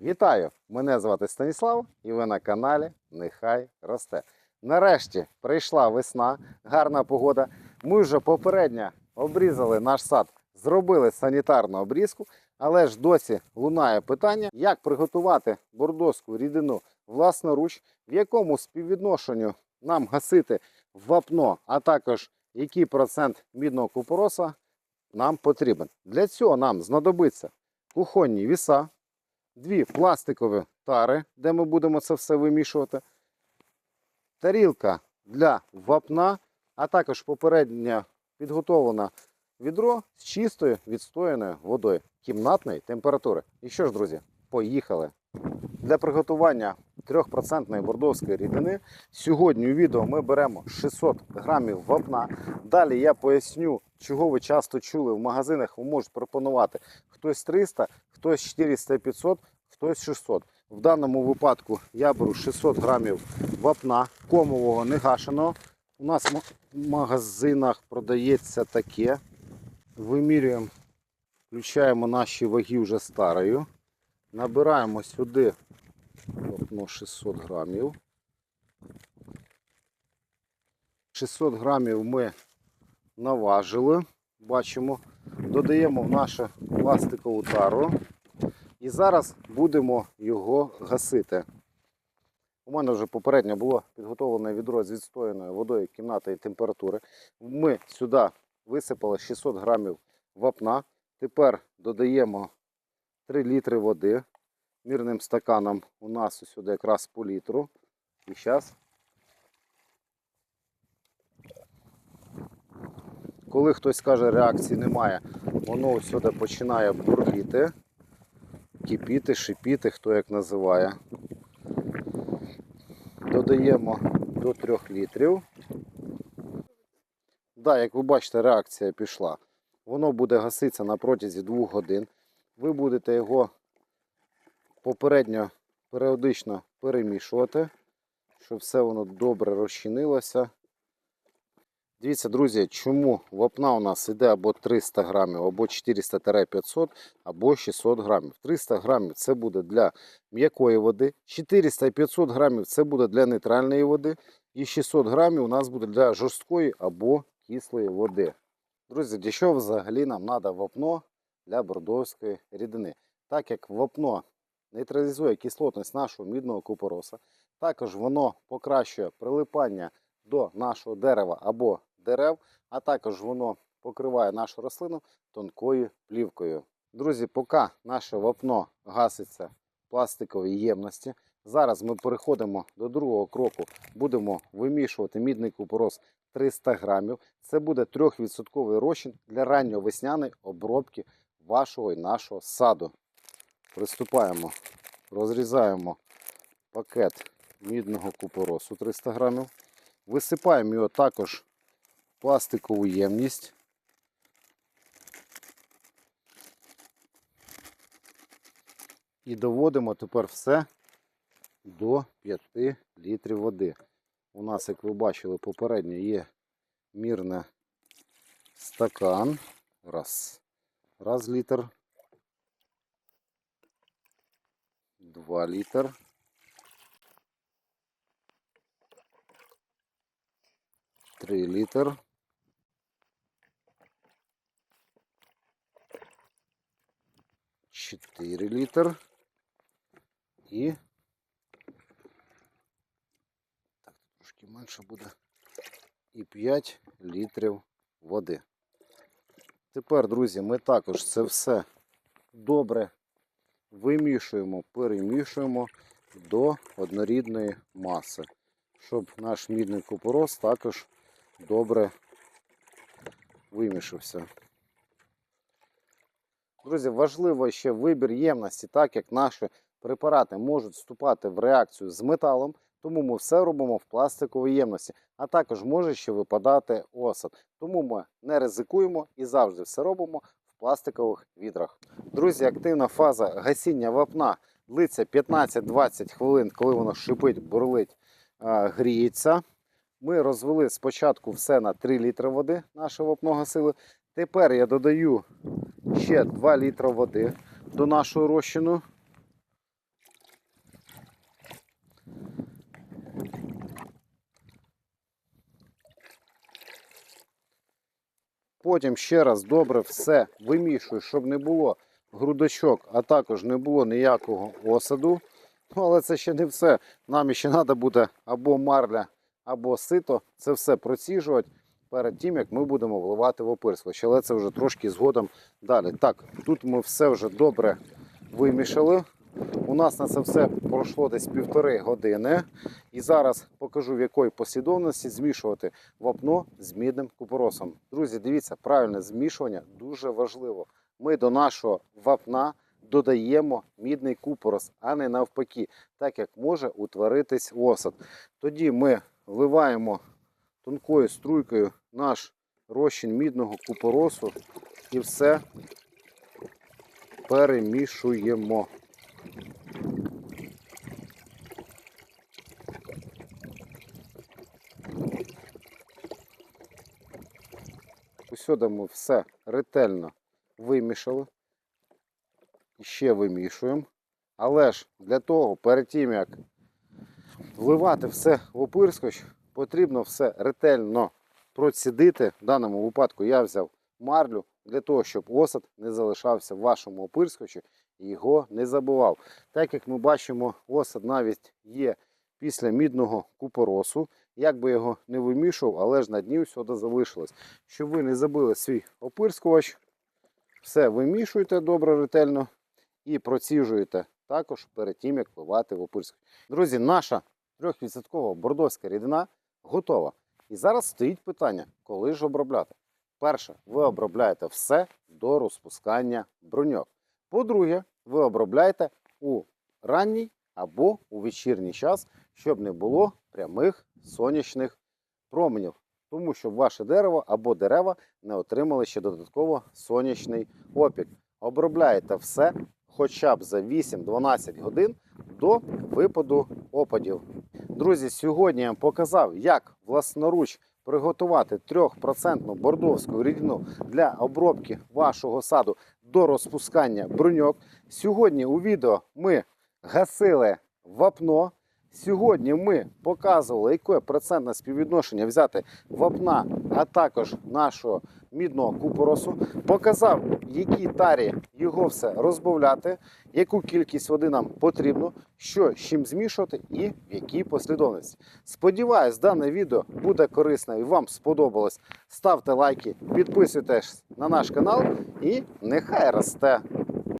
Вітаю! Мене звати Станіслав і ви на каналі Нехай росте. Нарешті прийшла весна, гарна погода. Ми вже попередньо обрізали наш сад, зробили санітарну обрізку, але ж досі лунає питання, як приготувати бордоську рідину власноруч, в якому співвідношенню нам гасити вапно, а також який процент мідного купороса нам потрібен. Для цього нам знадобиться кухонні віса, дві пластикові тари, де ми будемо це все вимішувати, тарілка для вапна, а також попередньо підготовлене відро з чистою відстояною водою кімнатної температури. І що ж, друзі, поїхали! Для приготування 3% бордовської рідини сьогодні у відео ми беремо 600 грамів вапна. Далі я поясню, чого ви часто чули в магазинах, ви можете пропонувати хтось 300, хтось 400 500, хтось 600. В даному випадку я беру 600 грамів вапна, комового негашеного. У нас в магазинах продається таке. Вимірюємо, включаємо наші ваги вже старою. Набираємо сюди вапно 600 грамів. 600 грамів ми наважили. Бачимо, додаємо в нашу пластикову тару. І зараз будемо його гасити. У мене вже попередньо було підготовлене відро з відстояною водою кімнатної температури. Ми сюди висипали 600 грамів вапна. Тепер додаємо 3 літри води. Мірним стаканом у нас сюди якраз по літру. І зараз. Коли хтось каже, реакції немає, воно сюди починає бурліти, кипіти, шипіти, хто як називає. Додаємо до 3 літрів. Да, як ви бачите, реакція пішла. Воно буде гаситися на протязі 2 годин. Ви будете його попередньо періодично перемішувати, щоб все воно добре розчинилося. Дивіться, друзі, чому вапна у нас йде або 300 грамів, або 400-500, або 600 грамів. 300 грамів це буде для м'якої води, 400-500 грамів це буде для нейтральної води, і 600 грамів у нас буде для жорсткої або кислої води. Друзі, для чого взагалі нам треба вапно для бордовської рідини? Так як вапно нейтралізує кислотність нашого мідного купороса, також воно покращує прилипання до нашого дерева або дерев, а також воно покриває нашу рослину тонкою плівкою. Друзі, поки наше вапно гаситься в пластиковій ємності, зараз ми переходимо до другого кроку. Будемо вимішувати мідний купорос 300 грамів. Це буде 3% розчин для ранньовесняної обробки вашого і нашого саду. Приступаємо, розрізаємо пакет мідного купоросу 300 грамів. Висипаємо його також пластикову ємність. І доводимо тепер все до 5 літрів води. У нас, як ви бачили, попередньо є мірний стакан. Раз. Раз літр. Два літр. Три літр. Чотири літр. І так, трошки менше буде. І 5 літрів води. Тепер, друзі, ми також це все добре вимішуємо, перемішуємо до однорідної маси, щоб наш мідний купорос також добре вимішався. Друзі, важливо ще вибір ємності, так як наші препарати можуть вступати в реакцію з металом, тому ми все робимо в пластиковій ємності, а також може ще випадати осад. Тому ми не ризикуємо і завжди все робимо в пластикових відрах. Друзі, активна фаза гасіння вапна длиться 15-20 хвилин, коли воно шипить, бурлить, гріється. Ми розвели спочатку все на 3 літри води, наше вапно гасили. Тепер я додаю ще 2 літри води до нашого розчину. Потім ще раз добре все вимішую, щоб не було грудочок, а також не було ніякого осаду. Ну, Але це ще не все. Нам ще треба буде або марля, або сито. Це все проціжувати перед тим, як ми будемо вливати в опирскувач. Але це вже трошки згодом далі. Так, тут ми все вже добре вимішали. У нас на це все пройшло десь півтори години. І зараз покажу, в якої послідовності змішувати вапно з мідним купоросом. Друзі, дивіться, правильне змішування дуже важливо. Ми до нашого вапна додаємо мідний купорос, а не навпаки, так як може утворитись осад. Тоді ми вливаємо тонкою струйкою наш розчин мідного купоросу і все перемішуємо. Усюди ми все ретельно вимішали. І ще вимішуємо. Але ж для того, перед тим як вливати все в опирскоч, потрібно все ретельно процідити. В даному випадку я взяв марлю для того, щоб осад не залишався в вашому опирскочі і його не забивав. Так як ми бачимо, осад навіть є після мідного купоросу. Як би його не вимішував, але ж на дні всюди залишилось. Щоб ви не забили свій опирскувач, все вимішуєте добре ретельно і проціжуєте також перед тим, як вливати в опирскувач. Друзі, наша 3% бордовська рідина готова. І зараз стоїть питання, коли ж обробляти. Перше, ви обробляєте все до розпускання броньок. По-друге, ви обробляєте у ранній або у вечірній час, щоб не було прямих сонячних променів, тому щоб ваше дерево або дерева не отримали ще додатково сонячний опік. Обробляєте все хоча б за 8-12 годин до випаду опадів. Друзі, сьогодні я вам показав, як власноруч приготувати 3% бордовську рідину для обробки вашого саду до розпускання бруньок. Сьогодні у відео ми гасили вапно. Сьогодні ми показували, яке процентне співвідношення взяти вапна, а також нашого мідного купоросу. Показав, в якій тарі його все розбавляти, яку кількість води нам потрібно, що з чим змішувати і в якій послідовності. Сподіваюсь, дане відео буде корисне і вам сподобалось. Ставте лайки, підписуйтесь на наш канал і нехай росте.